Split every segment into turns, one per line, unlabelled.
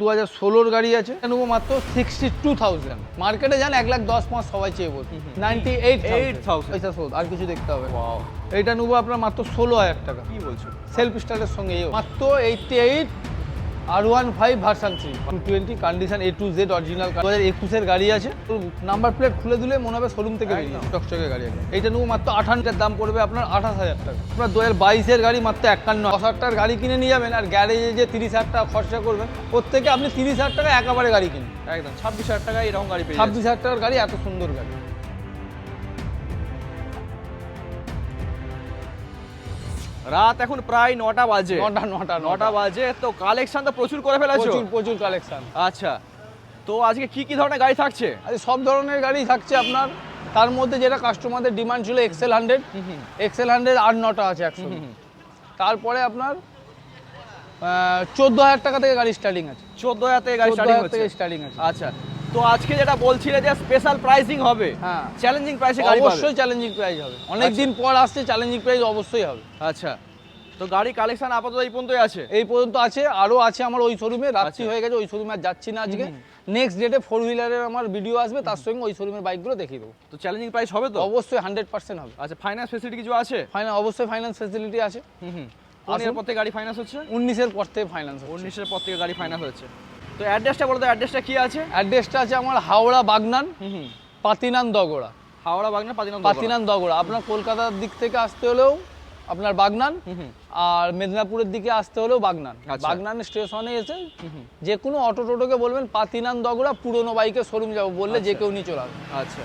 দু হাজার ষোলোর গাড়ি আছে। নেব মাত্র সিক্সটি টু থাউজেন্ড। মার্কেটে যান এক লাখ দশ পাঁচ সবাই চেয়ে বলছি নাইনটি এইট
8,000
পয়সা শোধ আর কিছু দেখতে হবে। এইটা নেব আপনার মাত্র ষোলো হাজার টাকা।
কি বলছো?
সেলফ স্টারের সঙ্গে মাত্র eighty eight R one five version three two twenty condition A to Z original দু হাজার একুশের গাড়ি আছে। নাম্বার প্লেট খুলে দিলে মনে হবে শোরুম থেকে বেরিয়ে টকচকে গাড়ি একদম। এইটা নেব মাত্র আঠান্নটার দাম পড়বে আপনার আঠাশ হাজার টাকা। আপনার দু হাজার বাইশের গাড়ি মাত্র একান্ন। দশ হাজার টাকার গাড়ি কিনে নিয়ে যাবেন আর গ্যারেজে যে তিরিশ হাজার টাকা খরচা করবেন থেকে আপনি তিরিশ হাজার টাকা একেবারে গাড়ি কিনুন
একদম। ছাব্বিশ হাজার টাকা এরকম গাড়ি পেয়ে
ছাব্বিশ হাজার টাকার গাড়ি এত সুন্দর গাড়ি।
রাত এখন প্রায় নটা বাজে।
নটা নটা
নটা। বাজে তো কালেকশন তো প্রচুর করে ফেলেছো?
প্রচুর প্রচুর কালেকশন
আচ্ছা তো আজকে কি কি ধরনের গাড়ি থাকছে?
আরে সব ধরনের গাড়ি থাকছে আপনার। তার মধ্যে যেটা কাস্টমারদের ডিমান্ড ছিল এক্সেল হান্ড্রেড এক্সেল হান্ড্রেড আট নটা আছে একশো তারপরে আপনার চোদ্দ হাজার টাকা থেকে গাড়ি স্টার্টিং আছে।
চোদ্দ হাজার থেকে গাড়ি স্টার্টিং
থেকে স্টার্টিং আছে।
আচ্ছা তো আজকে যেটা বলছিলে যে স্পেশাল প্রাইসিং হবে
হ্যাঁ।
চ্যালেঞ্জিং প্রাইসে গাড়ি
অবশ্যই চ্যালেঞ্জিং প্রাইস হবে। অনেক দিন পর আসছে চ্যালেঞ্জিং প্রাইস অবশ্যই হবে।
আচ্ছা তো গাড়ি কালেকশন আপাতত এই পর্যন্তই আছে।
এই পর্যন্ত আছে আরও আছে আমার ওই শোরুমে রাত্রি
আচ্ছা।
হয়ে গেছে ওই শোরুমে আর যাচ্ছি না আজকে। নেক্সট ডেটে ফোর হুইলারের আমার ভিডিও আসবে তার সঙ্গে ওই শোরুমের বাইকগুলো দেখিয়ে দেবো।
তো চ্যালেঞ্জিং প্রাইস হবে তো?
অবশ্যই হান্ড্রেড পার্সেন্ট হবে।
আচ্ছা ফাইন্যান্স ফেসিলিটি কিছু আছে?
ফাইনাল অবশ্যই ফাইন্যান্স ফেসিলিটি আছে।
হুম এর পর থেকে গাড়ি ফাইন্যান্স হচ্ছে?
উনিশের পর থেকে ফাইন্যান্স
উনিশের পর থেকে গাড়ি ফাইন্যান্স হচ্ছে। তো অ্যাড্রেসটা বলো তো অ্যাড্রেসটা কি আছে?
অ্যাড্রেসটা আছে আমার হাওড়া বাগনান পাতিনান দগড়া।
হাওড়া বাগনান পাতিনান
পাতিনান দগড়া। আপনার কলকাতার দিক থেকে আসতে হলেও আপনার বাগনান আর মেদিনীপুরের দিকে আসতে হলেও বাগনান।
আচ্ছা।
বাগনান স্টেশনে এসে যে কোনো অটো টোটোকে বলবেন পাতিনান দগড়া পুরনো বাইকে শোরুম যাব বললে যে কেউ নিয়ে চলে
আচ্ছা।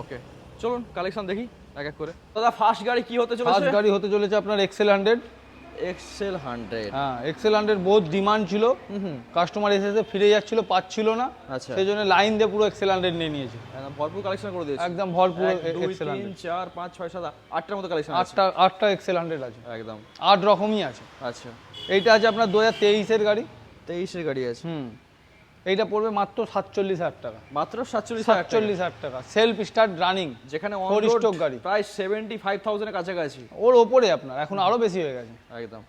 ওকে। চলুন কালেকশন দেখি এক এক করে। দাদা ফার্স্ট গাড়ি কি হতে চলেছে?
ফার্স্ট গাড়ি হতে চলেছে আপনার এক্সেল হান্ড্রেড
এক্সেল হান্ড্রেড
হ্যাঁ এক্সেল হান্ড্রেড বহুত ডিমান্ড ছিল। কাস্টমার এসে এসে ফিরে যাচ্ছিল পাচ্ছিল না।
আচ্ছা।
সেই জন্য লাইন দিয়ে পুরো এক্সেল হান্ড্রেড নিয়ে নিয়েছে।
একদম ভরপুর কালেকশন করে দিয়েছে।
একদম ভরপুর এক্সেল হান্ড্রেড
চার পাঁচ ছয় সাত আটটার মতো কালেকশন
আটটা আটটা এক্সেল হান্ড্রেড আছে।
একদম।
আট রকমই আছে।
আচ্ছা।
এইটা আছে আপনার দু হাজার তেইশের গাড়ি।
তেইশের গাড়ি আছে।
হুম। এইটা পড়বে মাত্র সাতচল্লিশ হাজার টাকা।
মাত্র সাতচল্লিশ
সাতচল্লিশ হাজার টাকা। সেলফ স্টার্ট রানিং
যেখানে
stock গাড়ি।
প্রায় সেভেন্টি ফাইভ থাউজেন্ডের কাছাকাছি।
ওর ওপরে আপনার। এখন আরও বেশি হয়ে গেছে।
একদম।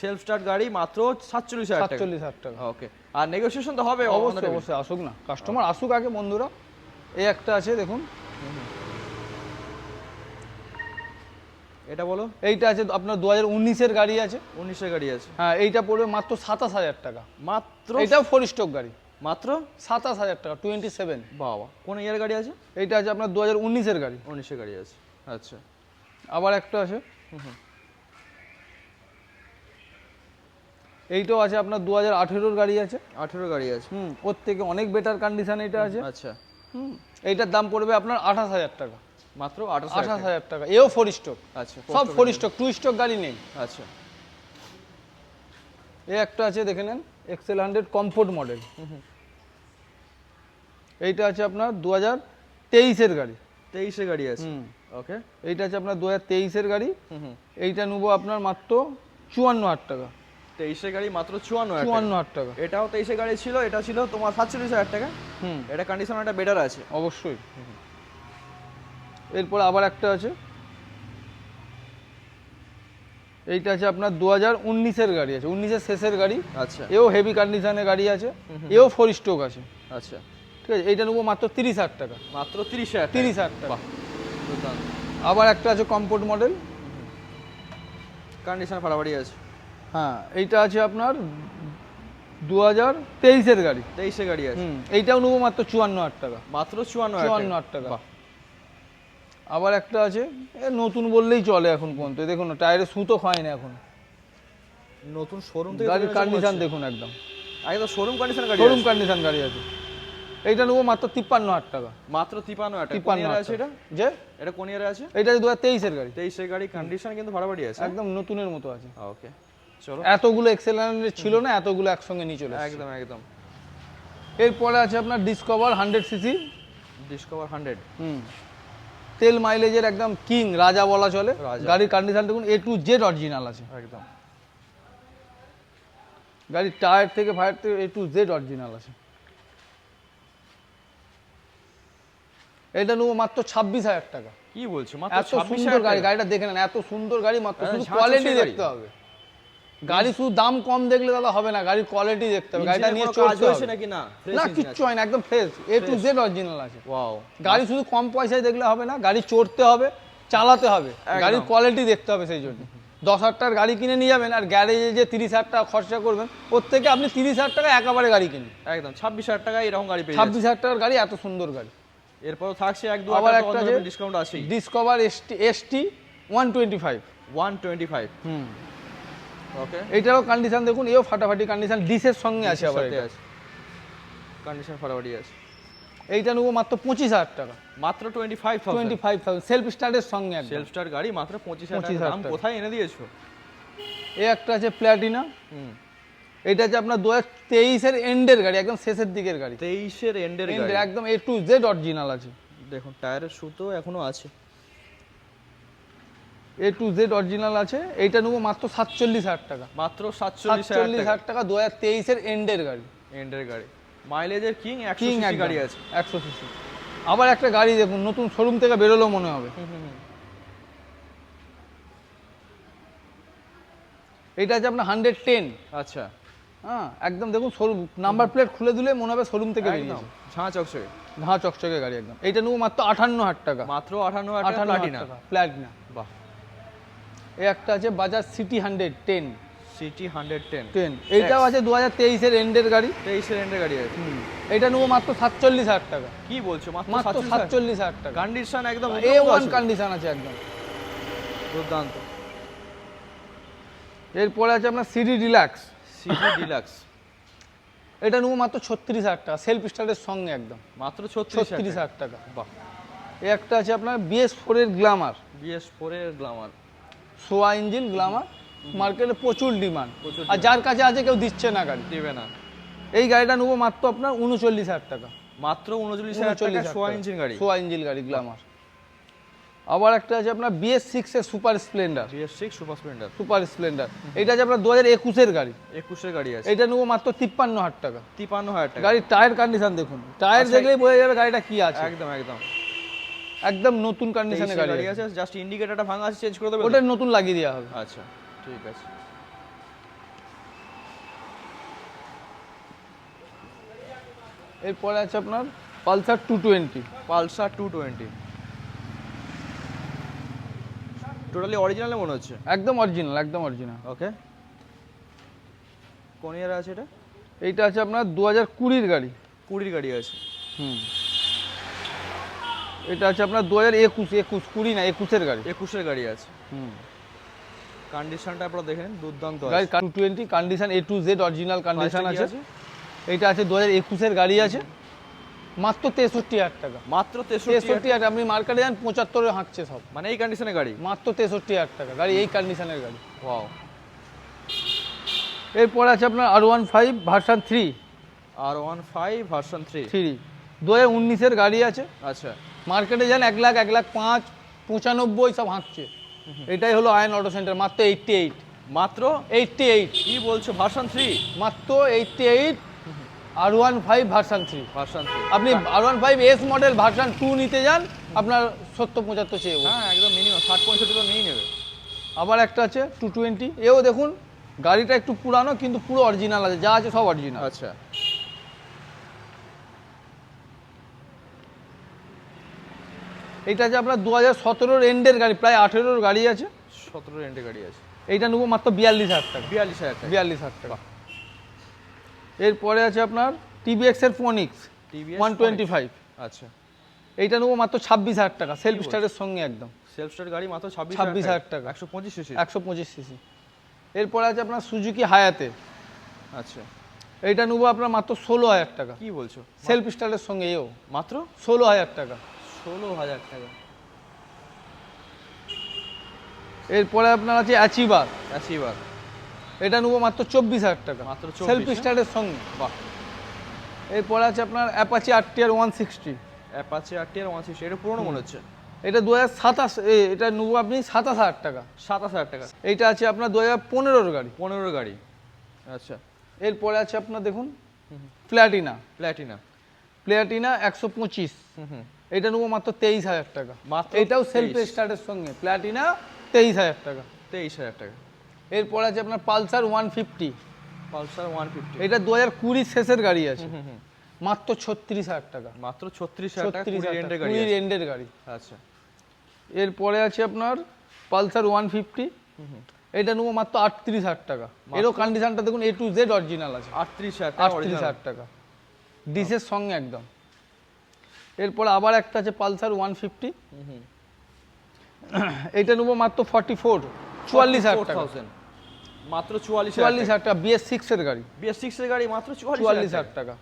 সেলফ স্টার্ট গাড়ি মাত্র সাতচল্লিশ হাজার
সাতচল্লিশ হাজার টাকা।
ওকে। আর নেগোসিয়েশন তো হবে
অবশ্যই অবশ্যই। আসুক না। কাস্টমার আসুক আগে বন্ধুরা। এই একটা আছে দেখুন।
এটা বলো?
এইটা আছে আপনার দু হাজার উনিশের গাড়ি আছে।
উনিশের গাড়ি আছে।
হ্যাঁ এইটা পড়বে মাত্র সাতাশ হাজার টাকা।
মাত্র?
এইটাও ফোর স্টক গাড়ি।
মাত্র?
সাতাশ হাজার টাকা টোয়েন্টি সেভেন
বাবা কোন ইয়ার গাড়ি আছে?
এইটা আছে আপনার দু হাজার উনিশের গাড়ি।
উনিশের গাড়ি আছে। আচ্ছা।
আবার একটা আছে। এইটাও আছে আপনার দু হাজার আঠেরোর গাড়ি আছে।
আঠেরো গাড়ি আছে।
হুম ওর থেকে অনেক বেটার কন্ডিশন এটা আছে।
আচ্ছা।
হুম এইটার দাম পড়বে আপনার আঠাশ হাজার টাকা।
মাত্র আঠাশ
হাজার টাকা। এও ফোর স্টক
আচ্ছা
সব ফোর স্টক টু স্টক গাড়ি নেই।
আচ্ছা।
এই একটা আছে দেখে নেন এক্সেল হান্ড্রেড কমফোর্ট মডেল এইটা আছে আপনার দু হাজার তেইশের গাড়ি।
তেইশে গাড়ি আছে। ওকে
এইটা আছে আপনার দু হাজার তেইশের গাড়ি। এইটা নেব আপনার মাত্র চুয়ান্ন হাজার টাকা।
তেইশে গাড়ি মাত্র চুয়ান্ন
চুয়ান্ন। হাজার টাকা।
এটাও তেইশে গাড়ি ছিল এটা ছিল তোমার সাতচল্লিশ হাজার টাকা।
হুম।
এটা কন্ডিশন একটা বেটার আছে।
অবশ্যই। এরপর আবার একটা আছে। এইটা আছে আপনার দু হাজার উনিশের গাড়ি আছে উনিশের শেষের গাড়ি।
আচ্ছা।
এও হেভি কন্ডিশনের গাড়ি আছে এও ফোর স্ট্রোক আছে।
আচ্ছা।
ঠিক আছে এইটা নেব মাত্র তিরিশ হাজার টাকা।
মাত্র তিরিশ হাজার
তিরিশ হাজার টাকা। আবার একটা আছে কম্পোর্ট মডেল
কন্ডিশন ফাটাফাটি আছে।
হ্যাঁ এইটা আছে আপনার দু হাজার তেইশের গাড়ি।
তেইশে গাড়ি আছে।
এইটাও নেব মাত্র চুয়ান্ন হাজার টাকা।
মাত্র চুয়ান্ন
চুয়ান্ন
টাকা।
হাজার টাকা। আবার একটা আছে এ নতুন বললেই চলে এখন পর্যন্ত। দেখুন না টায়ারে সুতো হয় না এখন।
নতুন শোরুম থেকে
গাড়ির কন্ডিশন দেখুন একদম।
একদম শোরুম কন্ডিশন গাড়ি
শোরুম। কন্ডিশন গাড়ি আছে। এইটা নেব মাত্র তিপ্পান্ন হাজার টাকা।
মাত্র তিপান্ন হাজার
তিপ্পান্ন
আছে এটা?
যে?
এটা কোন ইয়ারে আছে?
এটা দু হাজার তেইশের গাড়ি।
তেইশে গাড়ি কন্ডিশন কিন্তু ফাটাফাটি আছে।
একদম নতুনের মতো আছে।
ওকে চলো।
এতগুলো এক্সেলেন্ট ছিল না এতগুলো একসঙ্গে নিয়ে চলে
একদম একদম।
এরপরে আছে আপনার Discover hundred CC
Discover hundred
হুম। তেল মাইলেজের একদম কিং রাজা বলা চলে। গাড়ির কন্ডিশন দেখুন এ টু জেড অরিজিনাল আছে।
একদম।
গাড়ির টায়ার থেকে ফায়ার থেকে এ টু জেড অরিজিনাল আছে। এটা নেব মাত্র ছাব্বিশ হাজার টাকা।
কি বলছো? মাত্র
এত সুন্দর গাড়ি গাড়িটা দেখে নেন এত সুন্দর গাড়ি মাত্র কোয়ালিটি দেখতে হবে। গাড়ি শুধু দাম কম দেখলে দাদা হবে না গাড়ির কোয়ালিটি দেখতে হবে গাড়িটা নিয়ে চলতে
হয়েছে
হবে।
নাকি না?
না কিচ্ছু হয় না একদম fresh A to Z original আছে।
ওয়াও
গাড়ি শুধু কম পয়সায় দেখলে হবে না গাড়ি চড়তে হবে চালাতে হবে গাড়ির কোয়ালিটি দেখতে হবে সেই জন্য। দশ হাজার টাকার গাড়ি কিনে নিয়ে যাবেন আর গ্যারেজে যে তিরিশ হাজার টাকা খরচা করবেন ওর থেকে আপনি তিরিশ হাজার টাকা একেবারে গাড়ি কিনুন।
একদম ছাব্বিশ হাজার টাকায় এরকম গাড়ি
ছাব্বিশ হাজার টাকার গাড়ি এত সুন্দর গাড়ি।
এরপরও থাকছে এক দু
আবার একটা আছে
ডিসকাউন্ট আছেই।
Discover ST ST one twenty five
one twenty five
হুম। এইটারও কন্ডিশন দেখুন এও ফাটাফাটি কন্ডিশন ডিসের সঙ্গে আছে আবার এটা।
আছে। কন্ডিশন ফাটাফাটি আছে।
এইটা নেব মাত্র পঁচিশ হাজার টাকা।
মাত্র twenty five
twenty five thousand self স্টার্টের সঙ্গে
সেলফ স্টার গাড়ি মাত্র পঁচিশ হাজার
25,000
দাম কোথায় এনে দিয়েছ?
এই একটা আছে প্ল্যাটিনা
হুম।
এটা আছে আপনার দু হাজার তেইশের এন্ডের গাড়ি একদম শেষের দিকের গাড়ি।
তেইশের এন্ডের গাড়ি।
একদম এ টু জেড অরিজিনাল আছে।
দেখুন টায়ারের সুতো এখনও আছে।
এ টু জেড অরিজিনাল আছে। এইটা নেব মাত্র সাতচল্লিশ হাজার টাকা।
মাত্র সাতচল্লিশ
সাতচল্লিশ
হাজার
টাকা দু হাজার তেইশের এন্ডের গাড়ি।
এন্ডের গাড়ি। মাইলেজের কিং
কিং
সিসি গাড়ি আছে।
একশো সিসি। আবার একটা গাড়ি দেখুন নতুন শোরুম থেকে বেরোলো মনে হবে। এটা আছে আপনার হান্ড্রেড টেন
আচ্ছা।
হ্যাঁ একদম দেখুন শোরুম নাম্বার প্লেট খুলে দিলে মনে হবে শোরুম থেকে বেরিয়েছে
ঝাঁ চকচকে।
ঘা চকচকে গাড়ি একদম। এইটা নেব মাত্র আঠান্ন হাজার টাকা।
মাত্র আঠান্ন হাজার
টাকা প্ল্যাটিনা
বাহ।
এই একটা আছে Bajaj CT hundred ten
CT hundred ten
ten এইটাও আছে দু হাজার তেইশের এন্ডের গাড়ি।
তেইশের এন্ডের গাড়ি আছে।
এটা নেব মাত্র সাতচল্লিশ হাজার টাকা।
কি বলছো? মাত্র
সাতচল্লিশ হাজার। টাকা।
কন্ডিশন একদম
এ ওয়ান কন্ডিশন আছে। একদম।
দুর্দান্ত।
এরপরে আছে আপনার সিডি ডিলাক্স
সিটি ডিলাক্স
এটা নেব মাত্র ছত্রিশ হাজার টাকা। সেলফ স্টার্টের সঙ্গে একদম।
মাত্র ছত্রিশ
হাজার টাকা।
বাহ।
এই একটা আছে আপনার বিএস ফোরের গ্লামার
বিএস ফোরের গ্লামার
সোয়া ইঞ্জিন গ্লামার মার্কেটে প্রচুর ডিমান্ড। আর যার কাছে আছে কেউ দিচ্ছে না গাড়ি।
দেবে না।
এই গাড়িটা নেব মাত্র আপনার উনচল্লিশ হাজার টাকা।
মাত্র উনচল্লিশ হাজার টাকা সোয়া ইঞ্জিন গাড়ি?
সোয়া ইঞ্জিন গাড়ি গ্লামার। আবার একটা আছে আপনার বিএস সিক্স এর super Splendor.
BS six super Splendor.
Super Splendor. এটা আছে আপনার দু হাজার একুশের গাড়ি।
একুশের গাড়ি আছে।
এটা নেব মাত্র তিপ্পান্ন হাজার টাকা।
তিপান্ন হাজার টাকা।
গাড়ির টায়ার কন্ডিশন দেখুন। টায়ার
আচ্ছা,
দেখলেই বোঝা যাবে গাড়িটা কি আছে।
একদম একদম।
একদম নতুন কন্ডিশনে গাড়ি আছে।
জাস্ট ইন্ডিকেটরটা ভাঙা আছে চেঞ্জ করে দেবে?
ওটা নতুন লাগিয়ে দেওয়া হবে।
আচ্ছা ঠিক আছে।
এরপরে আছে আপনার Pulsar two twenty
Pulsar two twenty totally অরিজিনালে মনে হচ্ছে?
একদম অরিজিনাল একদম অরিজিনাল
ওকে কোন ইয়ার আছে এটা?
এইটা আছে আপনার দু হাজার কুড়ির গাড়ি।
কুড়ির গাড়ি আছে।
হুম। এটা আছে আপনার দু হাজার একুশ একুশ কুড়ি না একুশের গাড়ি।
একুশের গাড়ি আছে।
হুম।
কন্ডিশনটা আপনারা দেখে নিন দুর্দান্ত
গাড়ি two twenty condition A to Z original condition আছে
কি
এইটা আছে? দু হাজার একুশের গাড়ি আছে। মাত্র তেষট্টি হাজার টাকা।
মাত্র তেষট্টি
হাজার আপনি মার্কেটে যান পঁচাত্তরে হাঁকছে সব।
মানে এই কন্ডিশনের গাড়ি?
মাত্র তেষট্টি হাজার টাকা গাড়ি এই কন্ডিশনের গাড়ি।
ওয়াও
এরপরে আছে আপনার R one five version three
R one five version three
three দু হাজার উনিশের গাড়ি আছে।
আচ্ছা।
মার্কেটে যান এক লাখ এক লাখ পাঁচ পঁচানব্বই সব হাঁকছে। এটাই হলো আয়ন অটো সেন্টার মাত্র এইটটি এইট
মাত্র?
এইটটি এইট
কি বলছো ভার্সন থ্রি?
মাত্র eighty eight R one five version three.
Version three.
আপনি R one five S model version two নিতে যান আপনার সত্তর পঁচাত্তর চেয়ে
হ্যাঁ একদম মিনিমাম ষাট পঁয়ষট্টি তো নিয়েই নেবে।
আবার একটা আছে টু টোয়েন্টি এও দেখুন গাড়িটা একটু পুরানো কিন্তু পুরো অরিজিনাল আছে যা আছে সব অরিজিনাল
আচ্ছা।
এইটা আছে আপনার দু হাজার সতেরোর এন্ডের গাড়ি প্রায় আঠেরোর গাড়ি আছে।
সতেরো রেন্টে গাড়ি আছে।
এইটা নেব মাত্র বিয়াল্লিশ হাজার টাকা।
বিয়াল্লিশ হাজার টাকা।
বিয়াল্লিশ হাজার টাকা। এরপরে আছে আপনার টিভিএক্স এর ফোনিক্স ওয়ান টোয়েন্টি ফাইভ।
আচ্ছা।
এইটা নেব মাত্র ছাব্বিশ হাজার টাকা সেলফ স্টারের সঙ্গে একদম।
সেলফ স্টার গাড়ি মাত্র ছাব্বিশ
26,000 টাকা।
একশো পঁচিশ সিসি
একশো পঁচিশ সিসি এরপরে আছে আপনার সুজুকি হায়াতে।
আচ্ছা।
এইটা নেব আপনার মাত্র ষোলো হাজার টাকা।
কি বলছো?
সেলফ স্টারের সঙ্গে এও
মাত্র?
ষোলো হাজার টাকা।
ষোলো হাজার টাকা।
এরপরে আপনার আছে অ্যাচিভার
অ্যাচিভার
এটা নেব মাত্র চব্বিশ হাজার টাকা।
মাত্র 24,
সেলফ
হ্যাঁ?
স্টারের সঙ্গে।
বাহ।
এরপরে আছে আপনার Apache R TR one sixty
Apache R TR one sixty এটা পুরোনো মনে হচ্ছে।
এটা দু হাজার সাতাশ এটা নেব আপনি সাতাশ হাজার টাকা।
সাতাশ হাজার টাকা।
এইটা আছে আপনার দু হাজার পনেরোর গাড়ি।
পনেরো গাড়ি। আচ্ছা।
এরপরে আছে আপনার দেখুন প্ল্যাটিনা
প্ল্যাটিনা
প্ল্যাটিনা একশো পঁচিশ।
হুম হুম।
এটা নেব মাত্র তেইশ হাজার টাকা।
মাত্র
এটাও সেলফ স্টার্টের সঙ্গে। প্ল্যাটিনা তেইশ হাজার টাকা।
তেইশ হাজার টাকা।
এরপর আছে আপনার Pulsar one fifty
Pulsar one fifty
এটা দু হাজার কুড়ির শেষের গাড়ি আছে। মাত্র ছত্রিশ হাজার টাকা।
মাত্র ছত্রিশ হাজার
কুড়ির এন্ডের গাড়ি
আচ্ছা।
এরপরে আছে আপনার পালসার ওয়ান ফিফটি এটা নেব মাত্র আটত্রিশ হাজার টাকা। এরও কন্ডিশনটা দেখুন এ টু জেড অরিজিনাল আছে।
আটত্রিশ হাজার
আটত্রিশ হাজার টাকা। ডিসের সঙ্গে একদম। এরপরে আবার একটা আছে পালসার ওয়ান ফিফটি। এইটা নেব মাত্র ফর্টি ফোর চুয়াল্লিশ হাজার টাকা।
44,000 মাত্র চুয়াল্লিশ
চুয়াল্লিশ হাজার টাকা বিএস সিক্সের গাড়ি।
বিএস সিক্স এর গাড়ি মাত্র চুয়াল্লিশ হাজার
টাকা।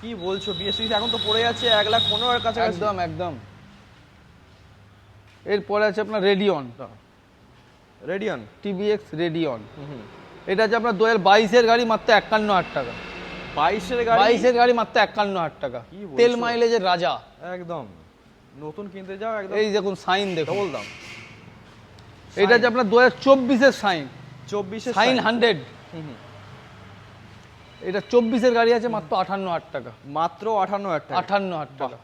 কি বলছো বিএস সিক্স এখন তো পড়ে যাচ্ছে এক লাখ পনেরো হাজার কাছাকাছি।
একদম একদম। এরপরে আছে আপনার রেডিয়ন।
রেডিয়ন?
টিভিএক্স রেডিয়ন। এটা আছে আপনার দু হাজার বাইশের গাড়ি মাত্র একান্ন হাজার টাকা।
বাইশের গাড়ি?
বাইশের গাড়ি মাত্র একান্ন হাজার টাকা। তেল মাইলেজের রাজা।
একদম। নতুন কিনতে যাও একদম।
এই দেখুন সাইন
ডবল
এটা আছে আপনার দু হাজার চব্বিশের সাইন।
চব্বিশে
সাইন হান্ড্রেড। এটা চব্বিশের গাড়ি আছে মাত্র আটান্ন হাজার টাকা।
মাত্র আঠান্ন হাজার টাকা।
আটান্ন হাজার টাকা।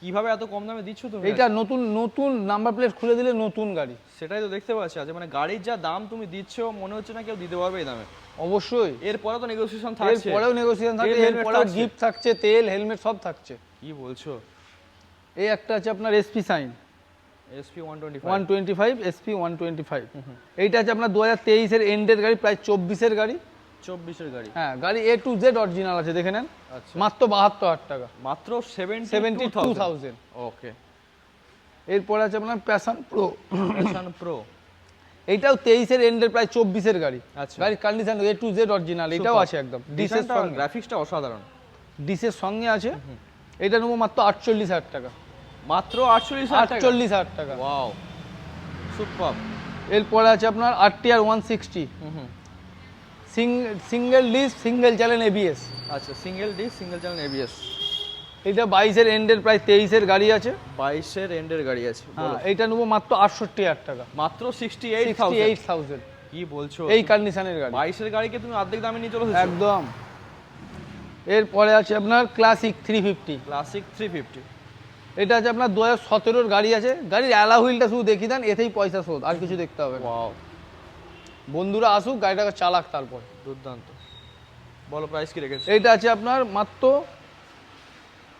কীভাবে এত কম দামে দিচ্ছ তুমি?
এটা নতুন নতুন নাম্বার প্লেট খুলে দিলে নতুন গাড়ি।
সেটাই তো দেখতে পাচ্ছি। আজ মানে গাড়ির যা দাম তুমি দিচ্ছ মনে হচ্ছে না কেউ দিতে পারবে এই দামে।
অবশ্যই।
এরপরে তো নেগোসিয়েশন থাকছে।
এরপরেও নেগোসিয়েশন থাকছে এরপরেও। গিফট থাকছে তেল হেলমেট সব থাকছে।
কি বলছো?
এই একটা আছে আপনার SP Shine
SP one twenty
one twenty five SP one twenty five এইটা আছে আপনার দু হাজার তেইশের এন্ডের গাড়ি প্রায় চব্বিশের গাড়ি।
চব্বিশের গাড়ি।
হ্যাঁ গাড়ি এ টু জেড অরিজিনাল আছে দেখে নেন।
আচ্ছা।
মাত্র বাহাত্তর হাজার টাকা।
মাত্র seventy
seventy two thousand
okay
এরপর আছে আপনার প্যাশন প্রো
প্যাশন প্রো
এইটাও তেইশের এন্ডের প্রায় চব্বিশের গাড়ি।
আচ্ছা।
গাড়ির condition A to Z original এটাও আছে একদম। ডিসের
গ্রাফিক্সটা অসাধারণ।
ডিসের সঙ্গে আছে। এটা নেব মাত্র আটচল্লিশ হাজার টাকা।
মাত্র আটচল্লিশ
আটচল্লিশ হাজার টাকা।
ওয়াও সুপার
এরপরে আছে আপনার R T RTR one sixty single disc single channel ABS
আচ্ছা single D single channel ABS
এটা বাইশের এন্ডের প্রায় তেইশের গাড়ি আছে।
বাইশের এন্ডের গাড়ি আছে
হ্যাঁ এইটা নেব মাত্র আটষট্টি হাজার টাকা।
মাত্র সিক্সটি এইট
এইট থাউজেন্ড
কি বলছো?
এই কন্ডিশনের গাড়ি।
বাইশের গাড়িকে তুমি অর্ধেক দামে নিয়ে চলে
একদম। এরপরে আছে আপনার Classic three fifty
Classic three fifty
এটা আছে আপনার দু হাজার সতেরোর গাড়ি আছে। গাড়ির অ্যালা হুইলটা শুধু দেখিয়ে দেন এতেই পয়সা শোধ আর কিছু দেখতে হবে বন্ধুরা আসুক গাড়িটাকে চালাক তারপর।
দুর্দান্ত। বলো প্রাইস কি রেখেছো?
এইটা আছে আপনার মাত্র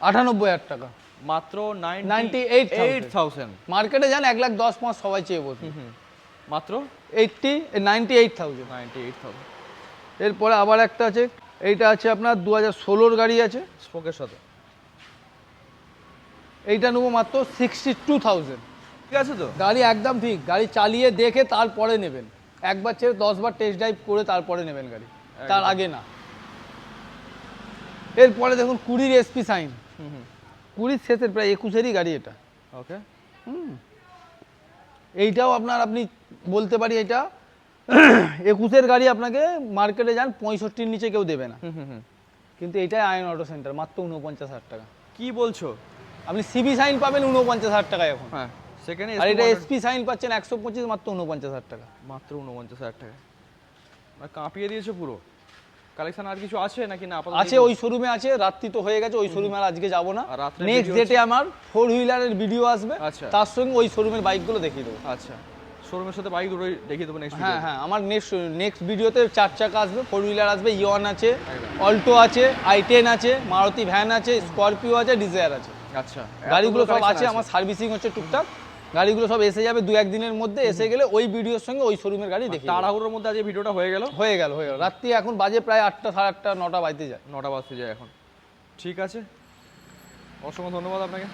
আটানব্বই হাজার টাকা।
মাত্র নাইনটি
98,000
এইট থাউজেন্ড
মার্কেটে যান এক লাখ দশ পাঁচ সবাই চেয়ে বসে
মাত্র?
Eighty ninety eight thousand
ninety eight thousand
এরপরে আবার একটা আছে এইটা আছে আপনার দু হাজার ষোলোর গাড়ি আছে।
স্পোকের সাথে।
এইটা নেব মাত্র সিক্সটি টু থাউজেন্ড
ঠিক আছে তো?
গাড়ি একদম ঠিক গাড়ি চালিয়ে দেখে তারপরে নেবেন। একবার ছেড়ে দশবার টেস্ট ড্রাইভ করে তারপরে নেবেন গাড়ি। তার আগে না। এরপরে দেখুন কুড়ির এসপি সাইন কুড়ির শেষের প্রায় একুশেরই গাড়ি এটা।
ওকে হুম।
এইটাও আপনার আপনি বলতে পারি এটা একুশের গাড়ি আপনাকে মার্কেটে যান পঁয়ষট্টির নিচে কেউ দেবে না।
হুম হুম হুম।
কিন্তু এটাই আয়ন অটো সেন্টার মাত্র উনপঞ্চাশ হাজার টাকা।
কি বলছো?
আপনি সিবি সাইন পাবেন উনপঞ্চাশ হাজার টাকায় এখন।
হ্যাঁ সেখানে
আর এটা এসপি সাইন পাচ্ছেন একশো পঁচিশ মাত্র উনপঞ্চাশ হাজার টাকা।
মাত্র উনপঞ্চাশ হাজার টাকা। মানে কাঁপিয়ে দিয়েছ পুরো। কালেকশন আর কিছু আছে নাকি? না
আছে ওই শোরুমে আছে রাত্রি তো হয়ে গেছে ওই শোরুমে আর আজকে যাব না। নেক্সট ডেটে আমার ফোর হুইলারের ভিডিও আসবে
আচ্ছা।
তার সঙ্গে ওই শোরুমের বাইকগুলো দেখিয়ে দেবো।
আচ্ছা। শোরুমের সাথে বাইক দুটোই দেখিয়ে দেবো নেক্সট
হ্যাঁ হ্যাঁ আমার নেক্সট নেক্সট ভিডিওতে চার চাকা আসবে ফোর হুইলার আসবে ইয়ন আছে অল্টো আছে আই টেন আছে মারুতি ভ্যান আছে স্করপিও আছে ডিজায়ার আছে।
আচ্ছা।
গাড়িগুলো সব আছে আমার সার্ভিসিং হচ্ছে টুকটাক। গাড়িগুলো সব এসে যাবে দু একদিনের মধ্যে এসে গেলে ওই ভিডিওর সঙ্গে ওই শোরুমের গাড়ি দেখি
তাড়াহুড়োর মধ্যে আজকে ভিডিওটা হয়ে গেল?
হয়ে গেল হয়ে গেল। রাত্রি এখন বাজে প্রায় আটটা সাড়ে আটটা নটা বাজতে যায়।
নটা বাজতে যায় এখন। ঠিক আছে। অসংখ্য ধন্যবাদ আপনাকে।